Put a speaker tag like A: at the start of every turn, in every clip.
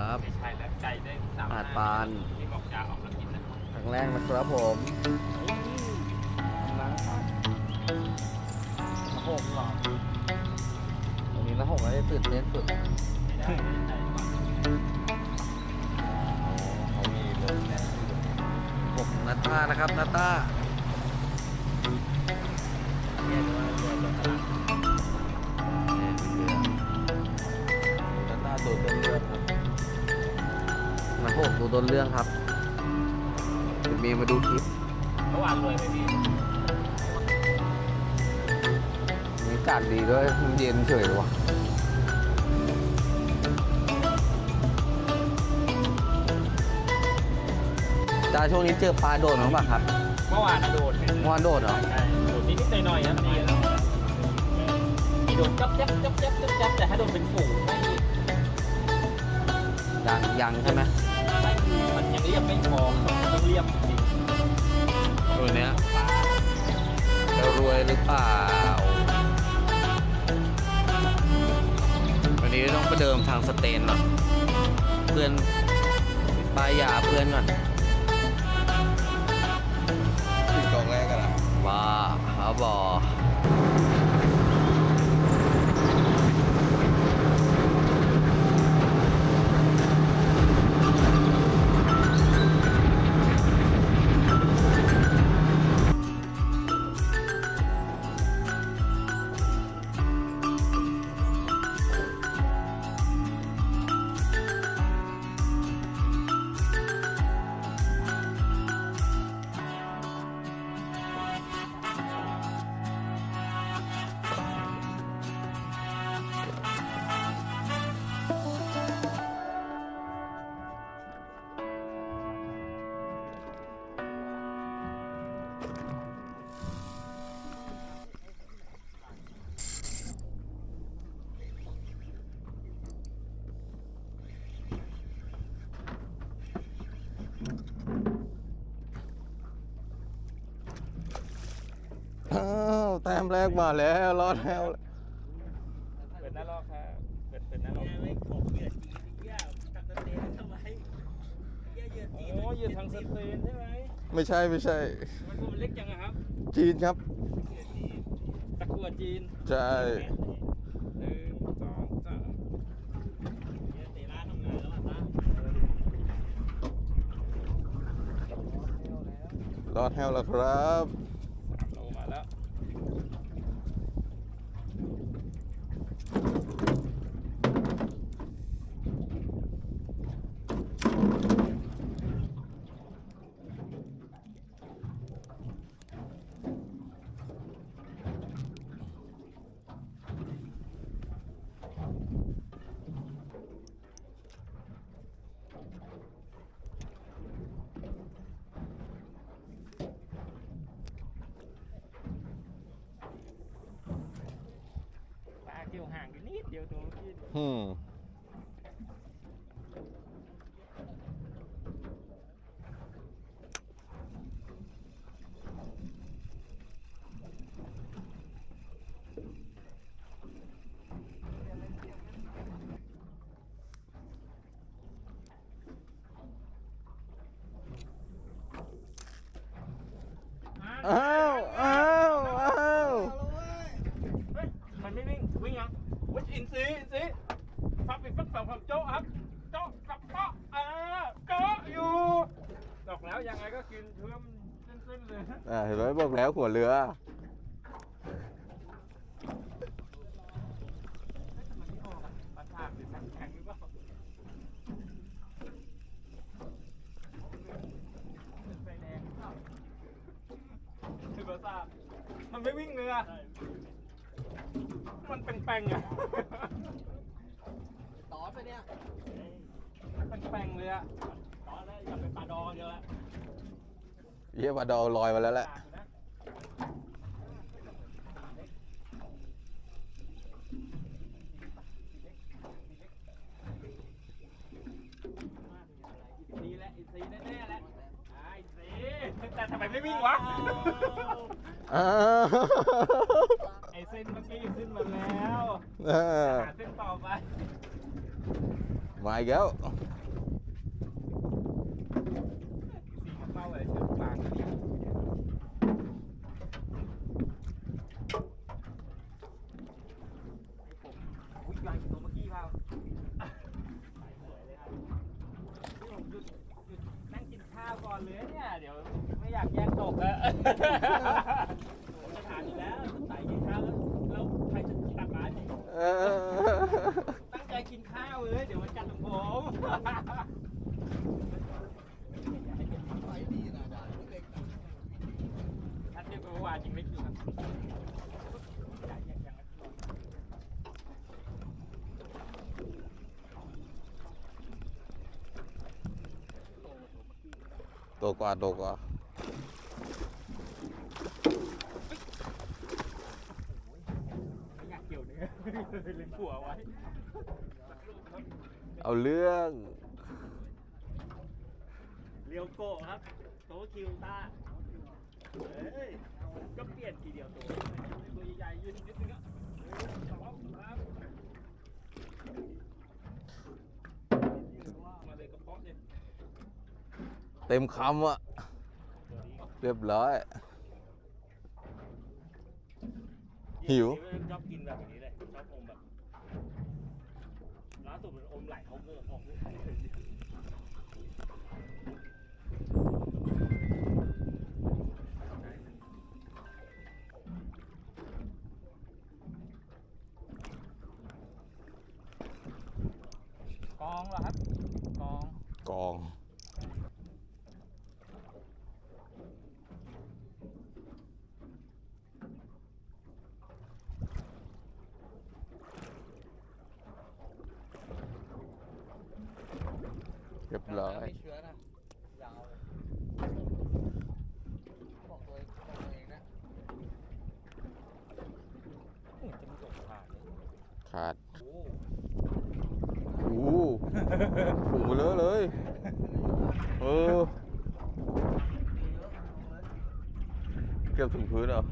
A: ครับ
B: ไม่ใช่แล้วใจได้สาม
A: อาดปาน
B: ที่บอกจะออกมากินนะ
A: ครั้งแรกนะครับผมล้างปานน้ำหงเหรอตรงนี้น้ำหงไม่ได้ตื่นเต้นสุด
B: ไม่ได้ไม่ได้ก่อน
A: เขามีรถผมนาตานะครับนาตา
B: เรียนว่าเรียนจบตลาด
A: นาตาดูต้นเรื่องครับ น้ำหงดูต้นเรื่องครับคุณเมย์มาดูคลิป
B: เมื่อวานรวยไปพี่
A: มีกาดดีด้วยเย็นเฉยเลยว่ะจ้าช่วงนี้เจอปลาโดดมั้างปะครับ
B: เมื่อวานโดด
A: เมื่อวานโดดเหรอ
B: ใช่โดดนิดๆหน่อยๆครับนี่มีโดดจับจับจับจับจับจับแต่ถ้าโดดเป็นฝูงไม่
A: ยังยังใช่ไหม
B: ไม่มันยังเรียบไม่พอต้องเรียบจริง
A: ตัวเนี้ยจะรวยหรือเปล่า วันนี้ต้องประเดิมทางสเตนหน่อยเพื่อนปลายยาเพื่อนก่อน
C: ติดกองแรกกันอะ
A: ว้าเขาบอ
C: อ้าวแต้มแรกมาแล้วรอดแล้ว
B: เปิดหน้าลอกครับเปิดเปิดหน้าลอก
D: ไม่ของเหยื่อจีนเหี้ยทำสเตนทำไมเหี้ยเหยื่อจีน
B: โอ้ยอยู่ทางสเตนใช่ไหม
C: ไม่ใช่ไม่ใช่
B: มันตัวมันเล็กจังอะครับ
C: จีนครับ
B: ตะกัวจีน
C: ใช่
B: หนึ่งสองสาม
D: เหยื่อเตล่าทำงานแล้วอะตาร
C: อดแฮวแล้วครับ
B: โลมาแล้ว ปลาเกี่ยวห่าง อยู่นิดเดียวตัวเมื่อกี้
C: อืม อ้าวอ้าวอ้าว
B: เฮ้ยมันไม่วิ่ง วิ่งยังวิ่งอินซีอินซีฟักปิดฟักสองฟักโจ๊ะครับ โจ๊ะกับโจ๊ะอ่าโจ๊ะอยู่ดอกแล้วยังไงก็กินเชื่อมเส้นๆเลย
C: อ่าเห็นไหมบอกแล้วหัว เรือ
B: มันไม่ออกอะปลาฉากหรือแข็งๆหรือเปล่าไฟแดงหรือเปล่าคือปลาฉากมันไม่วิ่งเลยอะมันแปลงๆอะ
D: ตอนไปเนี่ย
B: มันแปลงๆเลยอะ
D: ตอนแล้วอย่าไปปลาดองเยอะ
C: เยี่ยมาดอลอยมาแล้วแหละ
B: ฉากอยู่นะ ดีแล้วอินซีแน่ๆแล้วอ่าอินซีแต่ทำไมไม่ วิ่งวะ
C: อ้าว
B: ไอเส้นเมื่อกี้ขึ้นมาแล้ว
C: อ่า
B: หาเส้นต่อไป
C: มาอีกแล้ว
B: สีมาเข้าอะไรเชือกฟางนี่ผมอุ้ยใหญ่กว่าตัวเมื่อกี้เปล่าสายสวยเลยครับนี่ผมหยุดหยุดนั่งกินข้าวก่อนเลยเนี่ย เดี๋ยวไม่ อยากแล้ว
D: ผมจะถามอยู่แล้วใส่กินข้าวแล้วแล้วใครจะตักร้านผม
C: เออ
B: ตั้งใจกินข้าวเลย เดี๋ยวมันกัดของผมถ้าเทียบกับเมื่อวานจริงไม่คือครับใหญ่ยัง
C: โตกว่าโตกว่า
B: ไม่อยากเกี่ยวเนื้อ เล็ง หัวไว้สักรูปครับ
C: เอาเรื่อง
D: เรียวโกะครับ โตคิวต้าเฮ้ย ก็เปลี่ยนทีเดียวตัว
B: ตัวใหญ่ๆยืนนิดนึงอะเออสองครับมาเลยกระเพาะเนี่ย
C: เต็มคำอะ
D: ตัวนี้
C: เรียบร้อย หิว
D: ชอบกินแบบนี้เลย ก
B: องเหรอครับกอง
C: กอง เรียบร้อย
A: ไม่เชื้อนะยาวเลยบอกตัวบอกตัวเองนะ
B: จะมีกบขาดเลย
C: ขาด
B: โอ้
C: โอ้โห ฝูงเบลอเลย เออ เกือบถึงพื้นเหรอ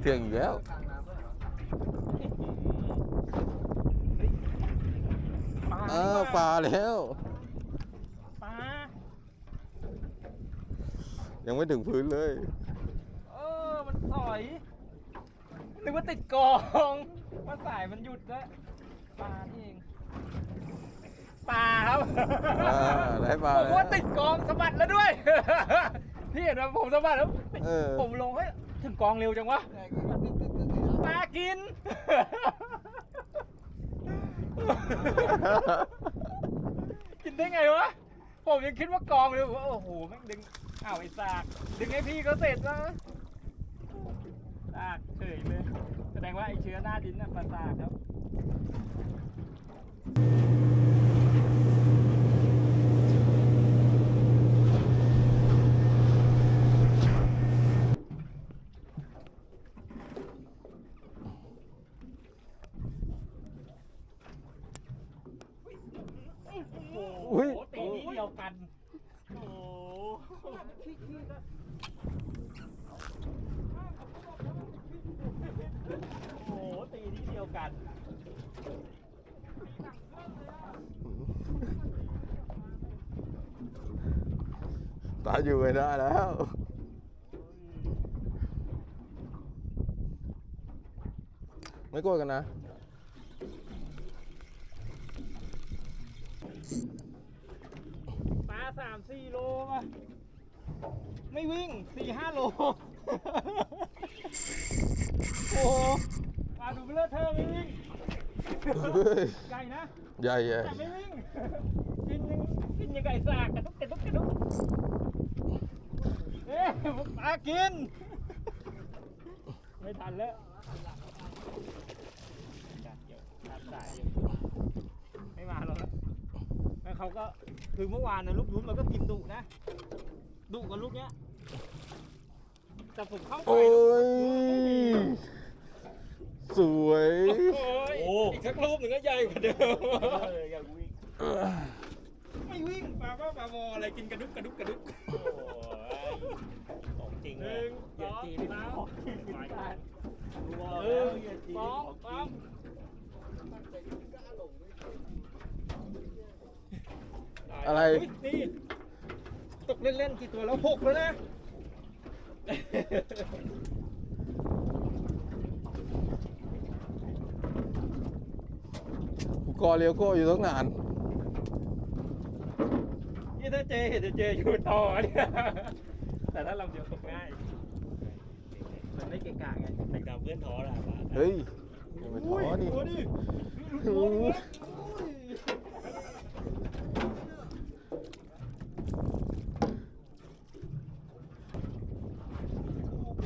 C: เที่ยงอีกแล้ว
A: กลางน้ำด้วยเหรอ
C: อ้าวปลาแล้ว
B: ปลา
C: ยังไม่ถึงพื้นเลย
B: เออ มันสอย นึกว่าติดกองว่าสายมันหยุดแล้ว ปลานี่เอง ปลาครับ
C: อ่าได้ปลา
B: ผมว่า
C: แล้ว
B: ติดกองสะบัดแล้วด้วย พี่เห็นไหมผมสะบัดแล้ว
C: เออ
B: ผมลงเฮ้ยถึงกองเร็วจังวะ
A: แต่ก็ตึ๊ดตึ๊ดตึ๊ดตึ๊ด
B: ปลากิน กินได้ไงวะ ผมยังคิดว่ากองเลยว่าโอ้โหแม่งดึง อ้าวไอ้สาก ดึงให้พี่ก็เสร็จแล้วสากเฉยเลย แสดงว่าไอ้เชื้อหน้าดินน่ะปลาสากครับ
C: อุ้ย
B: โอ้ตีนี้เดียวกัน
D: โอ้โห
B: โอ้โหตีนี้เดียวกัน
C: ตาอยู่ไม่ได้แล้ว ไม่กลัวกันนะ
B: ปลา สามสี่โลป่ะไม่วิ่งสี่ห้าโล โอ้โหปลาดูเบลอเธอไม่วิ่งใหญ่นะ
C: ใหญ่ใหญ่
B: แต่ไม่วิ่งกินยังกินยังไก่สากกระตุกกระตุกกระตุกเอ๊ะปลากิน ไม่ทันแล้วจัดเยอะจัดสายเยอะไม่มาแล้วนะแล้ว เขาก็คือเมื่อวานนะลูกยุ้นมันก็กินดุนะดุกับลูกเนี้ยแต่ผมเข้าไป
C: โอ้ย สวย
B: โอ้ยอีกสักรูปหนึ่งก็ใหญ่กว่าเดิม
D: เอออยากวิ่ง
B: ไม่วิ่งปลาบ้าปลาบออะไรกินกระดุกกระดุกกระดุก
D: โอ้ยของจริง
B: ห
D: เล
B: นึ่
D: ย
B: ง
D: เหยียดจีน
B: สอง
D: ของจริง
B: สาม
D: หมายถึงรู้ว่า
B: ห
D: แล้ว
B: นึ่ง
D: เหยียดจีน
B: สอง
D: ของจ
B: สา
D: ริ
B: ม
C: อะไร
B: เฮ้ยนี่ตกเล่นๆกี่ตัวแล้วหกแล้วนะ
C: กูกอเลียวโก้อยู่ตั้งนาน
B: นี่ถ้าเจเห็นจะเจอยู่ต่อเนี่ย แต่ถ้าลำเดียวตกง่าย มันไม่เกะกะไง
D: แต่กับเพื่อนท้อละบาท
C: เฮ้ยอย่าไปท้อดิ
B: ดูดิ
C: โอ้โห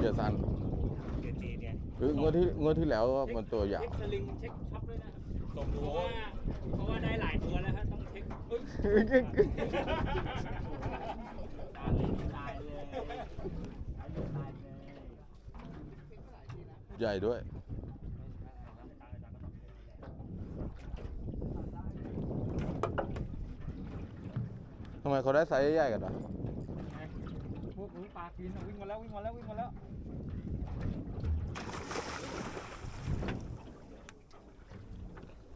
C: อย่าสั่น
D: เกินจีเนี่ย
C: เฮ้ยง วดที่งวดที่แล้วมันตัวยาว
B: เช็คสลิงเช็คช็อปด้วยนะ
D: ส่ง
B: เพ
D: ดู
B: ราะว่าเพราะว่าได้หลายตัวแล้วฮะต้องเช็คเฮ้ยตายเลยตายเลยตายเลยตายเลย
C: ใหญ่ด้วย ทำไมเขาได้ไซส์ใหญ่ๆกันวะ
B: พวกปลากินวิ่งมาแล้ววิ่งมาแล้ววิ่งมาแล้ว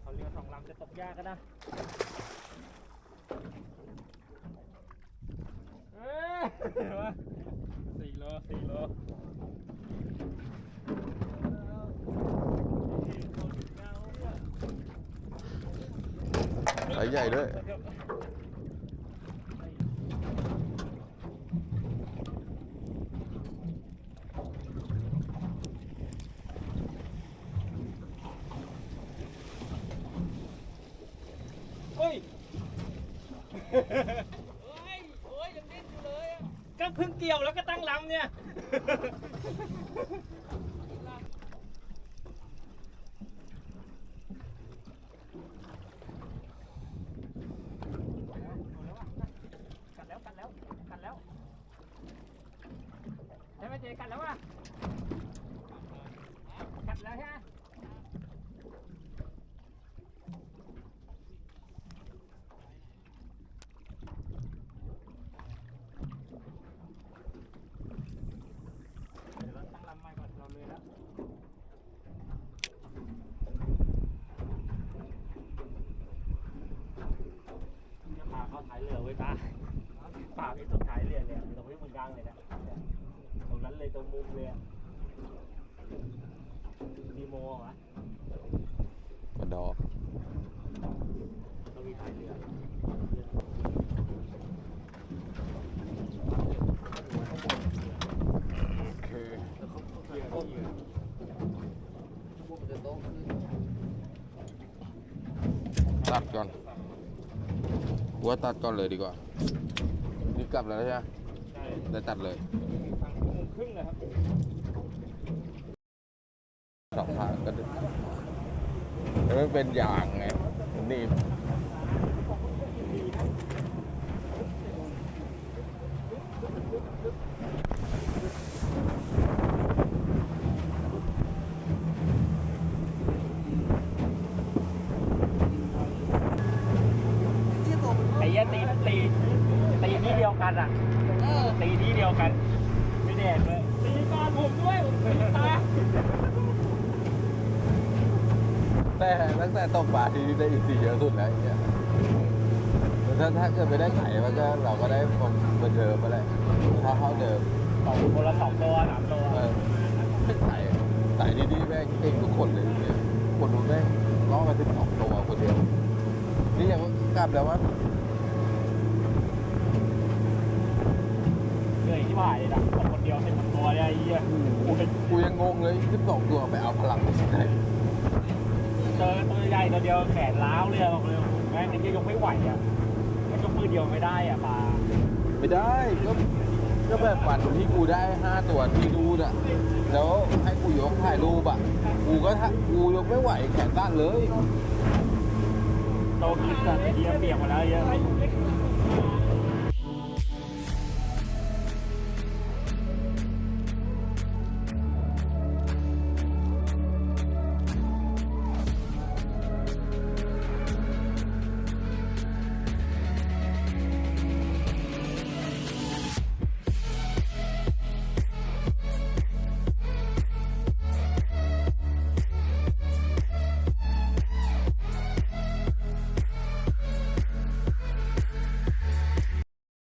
B: เขาเรือสองลำจะตก ยากกันนะเอ้ยสี่โลสี่โล
C: ไซส์ใหญ่ด้วย
B: เฮ้ย ก็เพิ่งเกี่ยวแล้วก็ตั้งลำเนี่ย กัดแล้วกัดแล้วกัดแล้วใช่ไหมเจกัดแล้วอะกัดแล้วใช่ไหมเดี๋ยวเราตั้งลำใหม่ก่อนเราเลยแล้ว
D: จะพาเข้าท้ายเรือไว้ตาปากไอ้ตรงท้ายเรือเลยตรงที่มึงกลางเลยนะตรงนั้นเลยตรงมุมเลยดีโมเหรอ
C: กระดอก
D: ต้องมีท้ายเรือ
C: โอเคตัดก่อนกูว่าตัดก่อนเลยดีกว่านี่กลับแล้วใช่ไหม
B: ใช่
C: ได้ตัดเลย
B: ฟังชั่วโมงครึ่งเลยครับ
C: สองทางก็ได้แล้วมันเป็นอย่างไงนี่
D: ไอ้เหี้ยตีตีตีที่เดียวกันอะตีที่เดียวกัน ไม่แดกเลย
B: ตีก่อนผมด้วยผมตีตา
C: แต่ตั้งแต่ตกปลาที่ได้อีกสี่เยอะสุดแล้วอย่างเงี้ยถ้าถ้าเกิดไม่ได้ไข่มันก็เราก็ได้ผมเหมือนเดิมมาเลยถ้าเท่าเดิม
D: สองคนละสองตัวสามตัว
C: เออไม่ไข่ไข่ดีๆแม่งเก่งทุกคนเลยเนี่ยคนดูแม่งร้องมาถึงสองตัวคนเดียว นี่ยังกลับแล้ววะ
D: เหนื่อยที่ผ่ายเลยนะสองคนเดียวเป็นตัวเนี่ยไอ้เหี้ยกูเป็น
C: กูยังงงเลยสิบสองตัวไปเอาพลังมาจากไหน
D: เจอตัวใหญ่ตัวเดียวแขนล้าวเลยอะบอกเลยแม่งไอ้เหี้ยยกไม่ไหวอะมันยกมือเดียวไม่ได้อะปลา
C: ไม่ได้ก็ก็แบบวันที่กูได้ห้าตัวที่ดูน่ะ แล้วให้กูยกถ่ายรูปอะ กูก็ถ่ากูยกไม่ไหวแขนสั้นเลย
D: โตกินกันไอ้เหี้ยเปียกหมดแล้วไอ้เหี้ย